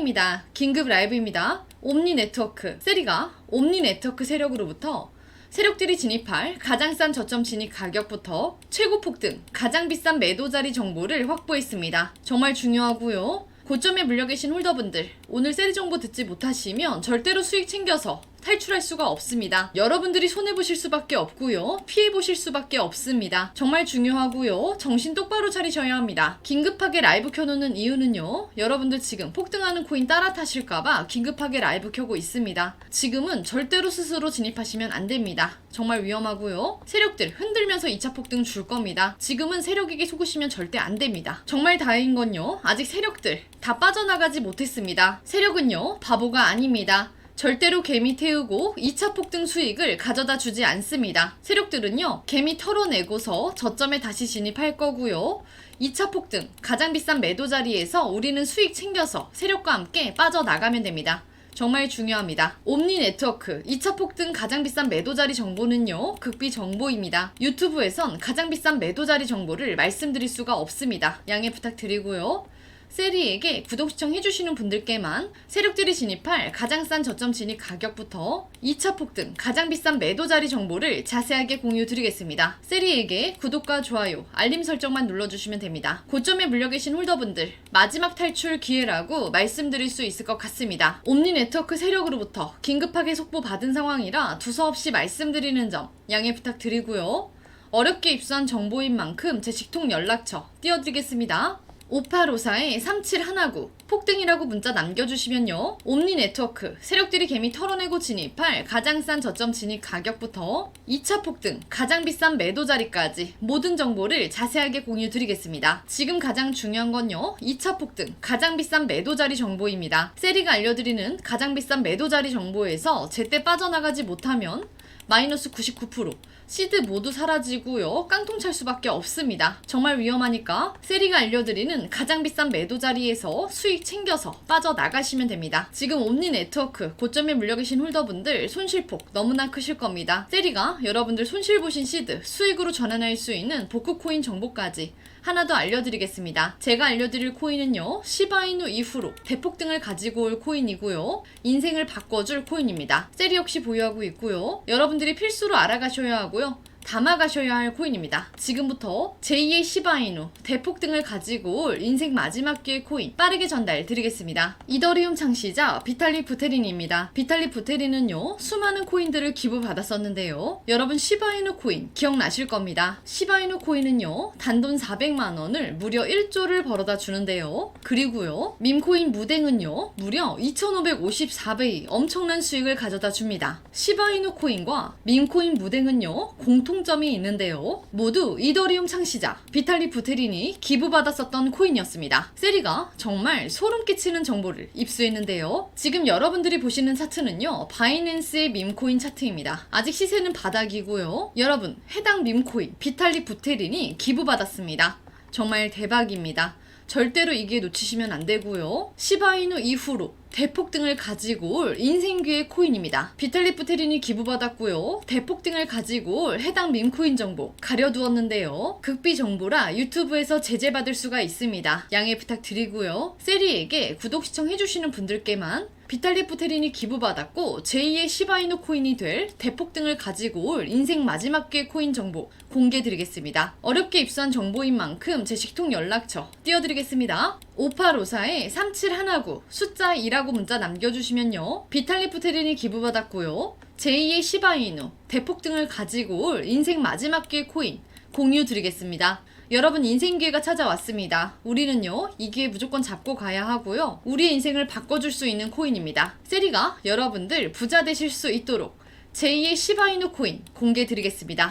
세리입니다. 긴급 라이브입니다. 옴니 네트워크 세리가 옴니 네트워크 세력으로부터 세력들이 진입할 가장 싼 저점 진입 가격부터 최고 폭등, 가장 비싼 매도 자리 정보를 확보했습니다. 정말 중요하고요. 고점에 물려 계신 홀더분들, 오늘 세리 정보 듣지 못하시면 절대로 수익 챙겨서 탈출할 수가 없습니다. 여러분들이 손해보실 수밖에 없고요. 피해보실 수밖에 없습니다. 정말 중요하고요. 정신 똑바로 차리셔야 합니다. 긴급하게 라이브 켜놓는 이유는요. 여러분들 지금 폭등하는 코인 따라 타실까봐 긴급하게 라이브 켜고 있습니다. 지금은 절대로 스스로 진입하시면 안 됩니다. 정말 위험하고요. 세력들 흔들면서 2차 폭등 줄 겁니다. 지금은 세력에게 속으시면 절대 안 됩니다. 정말 다행인 건요. 아직 세력들 다 빠져나가지 못했습니다. 세력은요. 바보가 아닙니다. 절대로 개미 태우고 2차 폭등 수익을 가져다 주지 않습니다. 세력들은요, 개미 털어내고서 저점에 다시 진입할 거고요. 2차 폭등, 가장 비싼 매도 자리에서 우리는 수익 챙겨서 세력과 함께 빠져나가면 됩니다. 정말 중요합니다. 옴니 네트워크 2차 폭등 가장 비싼 매도 자리 정보는요. 극비 정보입니다. 유튜브에선 가장 비싼 매도 자리 정보를 말씀드릴 수가 없습니다. 양해 부탁드리고요. 세리에게 구독 시청 해주시는 분들께만 세력들이 진입할 가장 싼 저점 진입 가격부터 2차 폭등 가장 비싼 매도 자리 정보를 자세하게 공유 드리겠습니다. 세리에게 구독과 좋아요, 알림 설정만 눌러주시면 됩니다. 고점에 물려 계신 홀더분들 마지막 탈출 기회라고 말씀드릴 수 있을 것 같습니다. 옴니 네트워크 세력으로부터 긴급하게 속보 받은 상황이라 두서없이 말씀드리는 점 양해 부탁드리고요. 어렵게 입수한 정보인 만큼 제 직통 연락처 띄워드리겠습니다. 5854에 3719 폭등이라고 문자 남겨주시면요. 옴니 네트워크 세력들이 개미 털어내고 진입할 가장 싼 저점 진입 가격부터 2차 폭등 가장 비싼 매도 자리까지 모든 정보를 자세하게 공유 드리겠습니다. 지금 가장 중요한 건요. 2차 폭등 가장 비싼 매도 자리 정보입니다. 세리가 알려드리는 가장 비싼 매도 자리 정보에서 제때 빠져나가지 못하면 마이너스 99% 시드 모두 사라지고요. 깡통 찰 수밖에 없습니다. 정말 위험하니까 세리가 알려드리는 가장 비싼 매도 자리에서 수익 챙겨서 빠져나가시면 됩니다. 지금 옴니 네트워크 고점에 물려 계신 홀더분들 손실폭 너무나 크실 겁니다. 세리가 여러분들 손실 보신 시드 수익으로 전환할 수 있는 복구 코인 정보까지 하나 더 알려드리겠습니다. 제가 알려드릴 코인은요, 시바이누 이후로 대폭등을 가지고 올 코인이고요, 인생을 바꿔줄 코인입니다. 세리 역시 보유하고 있고요, 여러분들이 필수로 알아가셔야 하고요, 담아가셔야 할 코인입니다. 지금부터 제2의 시바이누 대폭 등을 가지고 올 인생 마지막 기회 코인 빠르게 전달 드리겠습니다. 이더리움 창시자 비탈리 부테린입니다. 비탈리 부테린은요 수많은 코인들을 기부받았었는데요. 여러분 시바이누 코인 기억나실 겁니다. 시바이누 코인은요 단돈 400만 원을 무려 1조를 벌어다 주는데요. 그리고요 밈코인 무댕은요 무려 2,554배의 엄청난 수익을 가져다 줍니다. 시바이누 코인과 밈코인 무댕은요 공통 점이 있는데요. 모두 이더리움 창시자 비탈리 부테린이 기부받았었던 코인이었습니다. 세리가 정말 소름 끼치는 정보를 입수했는데요. 지금 여러분들이 보시는 차트는요. 바이낸스의 밈코인 차트입니다. 아직 시세는 바닥이고요. 여러분 해당 밈코인 비탈리 부테린이 기부받았습니다. 정말 대박입니다. 절대로 이게 놓치시면 안 되고요. 시바이누 이후로 대폭등을 가지고 올 인생기의 코인입니다. 비탈리프 테린이 기부받았고요. 대폭등을 가지고 올 해당 밈코인 정보 가려두었는데요. 극비 정보라 유튜브에서 제재받을 수가 있습니다. 양해 부탁드리고요. 세리에게 구독 시청해주시는 분들께만 비탈리프 테린이 기부받았고 제2의 시바이누 코인이 될 대폭 등을 가지고 올 인생 마지막 기회 코인 정보 공개드리겠습니다. 어렵게 입수한 정보인 만큼 제 식통 연락처 띄워드리겠습니다. 5854에 3719 숫자 2라고 문자 남겨주시면요. 비탈리프 테린이 기부받았고요. 제2의 시바이누 대폭 등을 가지고 올 인생 마지막 기회 코인 공유 드리겠습니다. 여러분 인생 기회가 찾아왔습니다. 우리는요, 이 기회 무조건 잡고 가야 하고요. 우리의 인생을 바꿔줄 수 있는 코인입니다. 세리가 여러분들 부자 되실 수 있도록 제2의 시바이누 코인 공개 드리겠습니다.